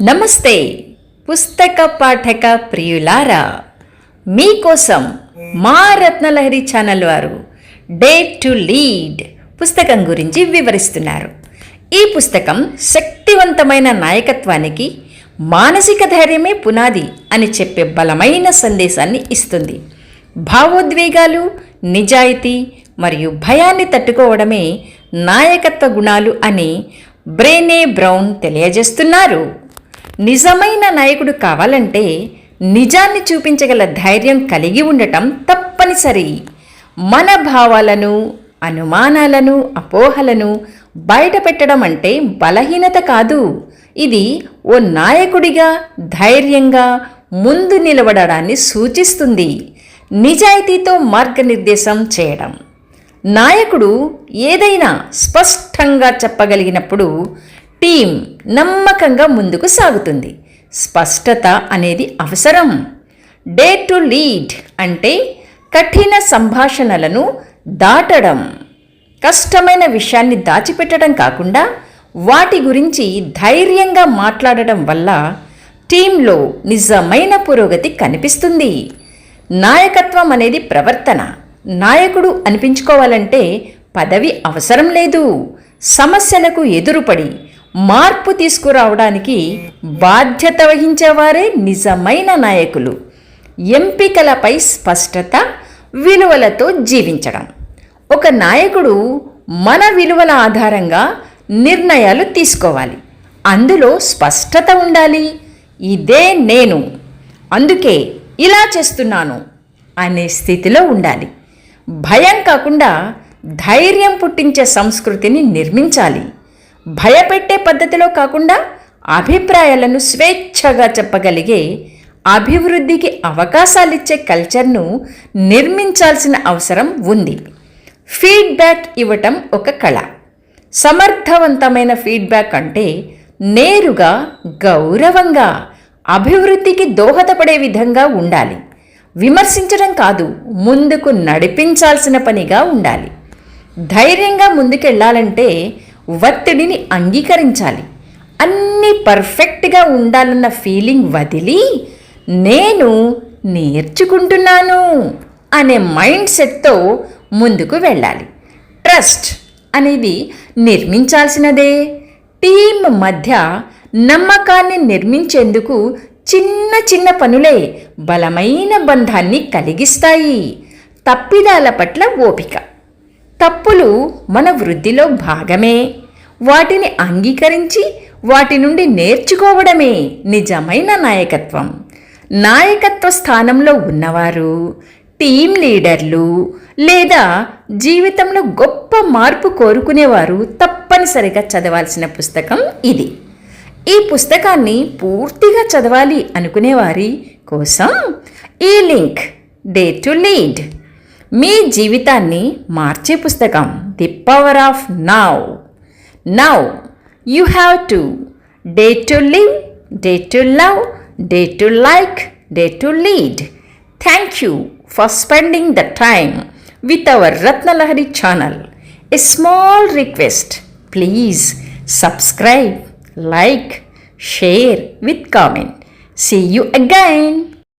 నమస్తే పుస్తక పాఠక ప్రియులారా. మీకోసం మా రత్నలహరి ఛానల్ వారు డే టు లీడ్ పుస్తకం గురించి వివరిస్తున్నారు. ఈ పుస్తకం శక్తివంతమైన నాయకత్వానికి మానసిక ధైర్యమే పునాది అని చెప్పే బలమైన సందేశాన్ని ఇస్తుంది. భావోద్వేగాలు నిజాయితీ మరియు భయాన్ని తట్టుకోవడమే నాయకత్వ గుణాలు అని బ్రేనే బ్రౌన్ తెలియజేస్తున్నారు. నిజమైన నాయకుడు కావాలంటే నిజాన్ని చూపించగల ధైర్యం కలిగి ఉండటం తప్పనిసరి. మన భావాలను అనుమానాలను అపోహలను బయటపెట్టడం అంటే బలహీనత కాదు. ఇది ఓ నాయకుడిగా ధైర్యంగా ముందు నిలబడడాన్ని సూచిస్తుంది. నిజాయితీతో మార్గనిర్దేశం చేయడం. నాయకుడు ఏదైనా స్పష్టంగా చెప్పగలిగినప్పుడు టీం నమ్మకంగా ముందుకు సాగుతుంది. స్పష్టత అనేది అవసరం. డే టు లీడ్ అంటే కఠిన సంభాషణలను దాటడం. కష్టమైన విషయాన్ని దాచిపెట్టడం కాకుండా వాటి గురించి ధైర్యంగా మాట్లాడడం వల్ల టీంలో నిజమైన పురోగతి కనిపిస్తుంది. నాయకత్వం అనేది ప్రవర్తన. నాయకుడు అనిపించుకోవాలంటే పదవి అవసరం లేదు. సమస్యలకు ఎదురుపడి మార్పు తీసుకురావడానికి బాధ్యత వహించేవారే నిజమైన నాయకులు. ఎంపికలపై స్పష్టత విలువలతో జీవించడం. ఒక నాయకుడు మన విలువల ఆధారంగా నిర్ణయాలు తీసుకోవాలి. అందులో స్పష్టత ఉండాలి. ఇదే నేను. అందుకే ఇలా చేస్తున్నాను అనే స్థితిలో ఉండాలి. భయం కాకుండా ధైర్యం పుట్టించే సంస్కృతిని నిర్మించాలి. భయపెట్టే పద్ధతిలో కాకుండా అభిప్రాయాలను స్వేచ్ఛగా చెప్పగలిగే అభివృద్ధికి అవకాశాలిచ్చే కల్చర్ను నిర్మించాల్సిన అవసరం ఉంది. ఫీడ్బ్యాక్ ఇవ్వటం ఒక కళ. సమర్థవంతమైన ఫీడ్బ్యాక్ అంటే నేరుగా గౌరవంగా అభివృద్ధికి దోహదపడే విధంగా ఉండాలి. విమర్శించడం కాదు ముందుకు నడిపించాల్సిన పనిగా ఉండాలి. ధైర్యంగా ముందుకెళ్ళాలంటే ఒత్తిడిని అంగీకరించాలి. అన్నీ పర్ఫెక్ట్గా ఉండాలన్న ఫీలింగ్ వదిలి నేను నేర్చుకుంటున్నాను అనే మైండ్ సెట్తో ముందుకు వెళ్ళాలి. ట్రస్ట్ అనేది నిర్మించాల్సినదే. టీం మధ్య నమ్మకాన్ని నిర్మించేందుకు చిన్న చిన్న పనులే బలమైన బంధాన్ని కలిగిస్తాయి. తప్పిదాల పట్ల ఓపిక. తప్పులు మన వృద్ధిలో భాగమే. వాటిని అంగీకరించి వాటి నుండి నేర్చుకోవడమే నిజమైన నాయకత్వం. నాయకత్వ స్థానంలో ఉన్నవారు టీం లీడర్లు లేదా జీవితంలో గొప్ప మార్పు కోరుకునేవారు తప్పనిసరిగా చదవాల్సిన పుస్తకం ఇది. ఈ పుస్తకాన్ని పూర్తిగా చదవాలి అనుకునేవారి కోసం ఈ లింక్ డే టు లీడ్. మీ జీవితాన్ని మార్చే పుస్తకం the power of now now you have today to live day to love day to like day to lead thank you for spending the time with our Ratnalahari channel. A small request please subscribe, like, share with comment. See you again.